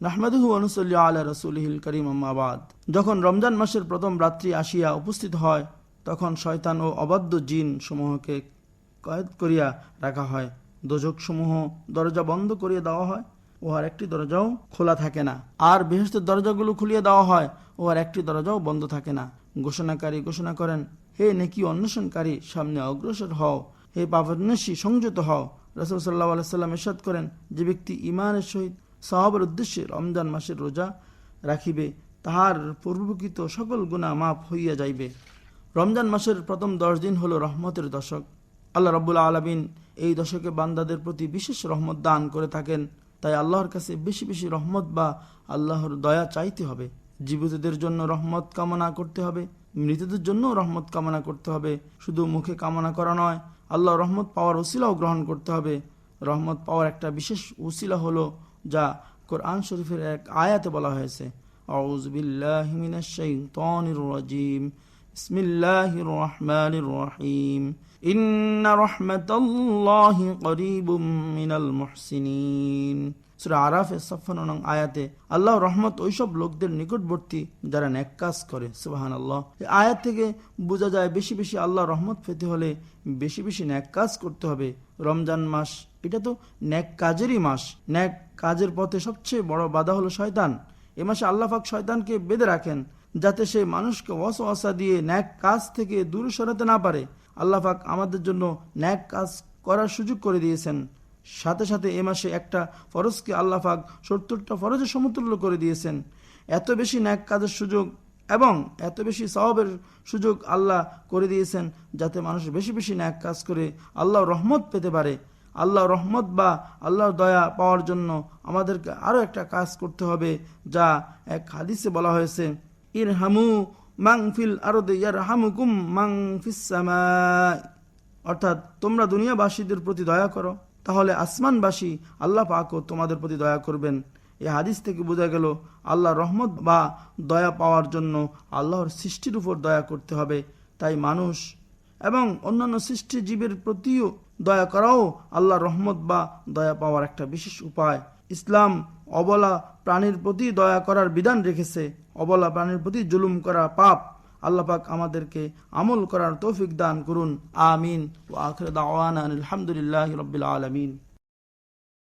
নাহমাদুহু অনুসল্লি আলা যখন রমজান মাসের প্রথম রাত্রি আসিয়া উপস্থিত হয়, তখন শয়তান ও অবাধ্য জিন সমূহকে কয়েদ করিয়া রাখা হয়। দোজক সমূহ দরজা বন্ধ করিয়া দেওয়া হয়, উহার একটি দরজাও খোলা থাকে না। আর বৃহস্পতির দরজাগুলো খুলিয়ে দেওয়া হয়, উহার একটি দরজাও বন্ধ থাকে না। ঘোষণাকারী ঘোষণা করেন, হে নেকি অন্বেষণকারী, সামনে অগ্রসর হও। হে পাবন্যাসী সংযত হও। রসুল সাল্লাহ আলাইসাল্লাম এরশাদ করেন, যে ব্যক্তি ইমানের সহিত সাহাবের উদ্দেশ্যে রমজান মাসের রোজা রাখিবে, তাহার পূর্বকৃত সকল গুণা মাফ হইয়া যাইবে। রমজান মাসের প্রথম দশ দিন হলো রহমতের দশক। আল্লাহ রব্বুল্লা আলমিন এই দশকে বান্দাদের প্রতি বিশেষ রহমত দান করে থাকেন। তাই আল্লাহর কাছে বেশি বেশি রহমত বা আল্লাহর দয়া চাইতে হবে। জীবিতদের জন্য রহমত কামনা করতে হবে, মৃতদের জন্য রহমত কামনা করতে হবে। শুধু মুখে কামনা করা নয় আল্লাহ রহমত পাওয়ার উসিলাও গ্রহণ করতে হবে। রহমত পাওয়ার একটা বিশেষ উসিলা হলো যা কোরআন শরীফের এক আয়াতে বলা হয়েছে। আউজ বিল্লাহ শাইতানির রাজিম বিসমিল্লাহির রহমানির রহিম ইন্ন রাহমাতাল্লাহি করিবুম মিনাল মুহসিনিন। সূরা আরাফের সাফান আয়াতে আল্লাহ রহমত ওইসব লোকদের নিকটবর্তী যারা ন্যাক কাজ করে সুবাহান আল্লাহ আয়াত থেকে বোঝা যায় বেশি বেশি আল্লাহ রহমত পেতে হলে বেশি বেশি ন্যাক কাজ করতে হবে। রমজান মাস, এটা তো ন্যাক কাজেরই মাস। ন্যাক কাজের পথে সবচেয়ে বড় বাধা হলো শয়তান। এ মাসে আল্লাহ পাক শয়তানকে বেঁধে রাখেন। যাতে সে মানুষকে অসা দিয়ে ন্যাক কাজ থেকে দূরে সরাতে না পারে। আল্লাহ পাক আমাদের জন্য ন্যাক কাজ করার সুযোগ করে দিয়েছেন। সাথে সাথে এ মাসে একটা ফরজকে আল্লাহ পাক সত্তরটা ফরজের সমতুল্য করে দিয়েছেন। এত বেশি ন্যাক কাজের সুযোগ এবং এত বেশি সওয়াবের সুযোগ আল্লাহ করে দিয়েছেন যাতে মানুষ বেশি বেশি ন্যাক কাজ করে আল্লাহ রহমত পেতে পারে। আল্লাহ রহমত বা আল্লাহর দয়া পাওয়ার জন্য আমাদেরকে আরও একটা কাজ করতে হবে, যা এক হাদিসে বলা হয়েছে। ইর মাংফিল আরদে ইয়ার হামুকুম মাং অর্থাৎ তোমরা দুনিয়াবাসীদের প্রতি দয়া করো, তাহলে আসমানবাসী আল্লাহ পাকও তোমাদের প্রতি দয়া করবেন। এই হাদিস থেকে বোঝা গেল আল্লাহ রহমত বা দয়া পাওয়ার জন্য আল্লাহর সৃষ্টির উপর দয়া করতে হবে। তাই মানুষ এবং অন্যান্য সৃষ্টি জীবের প্রতিও দয়া করাও আল্লাহ রহমত বা দয়া পাওয়ার একটা বিশেষ উপায়। ইসলাম অবলা প্রাণীর প্রতি দয়া করার বিধান রেখেছে। অবলা প্রাণীর প্রতি জুলুম করা পাপ। আল্লাহ পাক আমাদেরকে আমল করার তৌফিক দান করুন। আমিন। ও আখরে দাওয়ান আলহামদুলিল্লাহ রবিল আলমিন।